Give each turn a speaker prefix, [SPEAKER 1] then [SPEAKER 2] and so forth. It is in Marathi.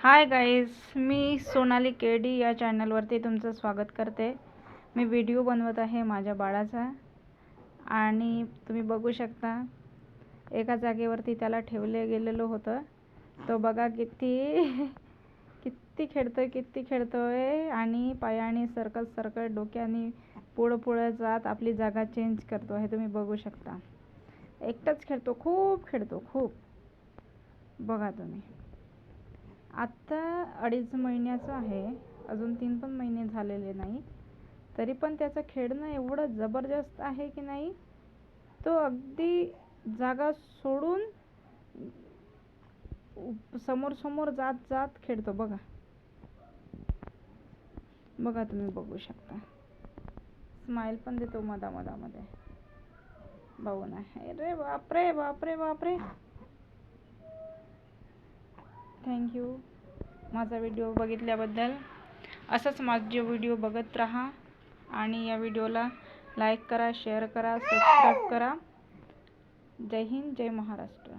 [SPEAKER 1] हाय गाईज मी सोनाली केडी या चॅनलवरती तुमचं स्वागत करते. मी व्हिडिओ बनवत आहे माझ्या बाळाचा. आणि तुम्ही बघू शकता एका जागेवरती त्याला ठेवले गेलेलं होतं. तो बघा किती किती खेळतोय किती खेळतोय. आणि पायाने सरकत सरकत डोक्याने पुढं पुढं जात आपली जागा चेंज करतो हे तुम्ही बघू शकता. एकटाच खेळतो खूप खेळतो खूप. बघा तुम्ही. आत्ता अडीच महिन्याचं आहे. अजून तीन पण महिने झालेले नाही तरी पण त्याचं खेळणं एवढं जबरदस्त आहे की नाही? तो अगदी जागा सोडून समोर समोर जात जात खेळतो. बघा. बघा तुम्ही बघू शकता. स्माईल पण देतो मधा मधामध्ये. बघू ना अरे बापरे बापरे बापरे. थँक्यू माझा व्हिडिओ बघितल्याबद्दल असंच माझे व्हिडिओ बघत राहा. आणि या व्हिडिओला लाईक करा शेअर करा सबस्क्राईब करा. जय हिंद जय महाराष्ट्र.